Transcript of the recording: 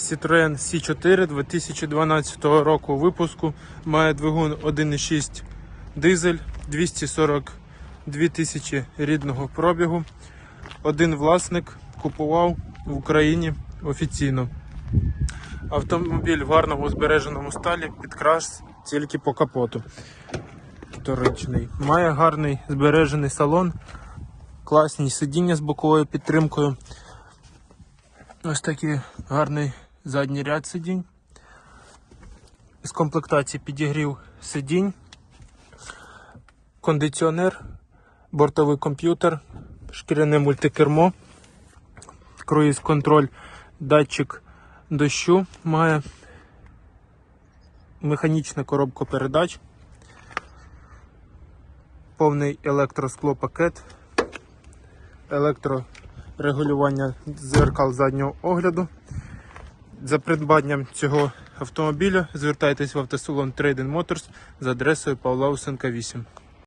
Citroen C4 2012 року випуску. Має двигун 1.6 дизель, 242 тисячі рідного пробігу. Один власник купував в Україні офіційно. Автомобіль в гарному збереженому сталі, підкрас тільки по капоту. Вторичний. Має гарний збережений салон, класні сидіння з боковою підтримкою. Ось такий гарний задній ряд сидінь. З комплектації підігрів сидінь, кондиціонер, бортовий комп'ютер, шкіряне мультикермо, круїз контроль, датчик дощу має механічна коробка передач, повний електросклопакет, електрорегулювання дзеркал заднього огляду. За придбанням цього автомобіля звертайтесь в автосалон Trading Motors за адресою Павла Усенка 8.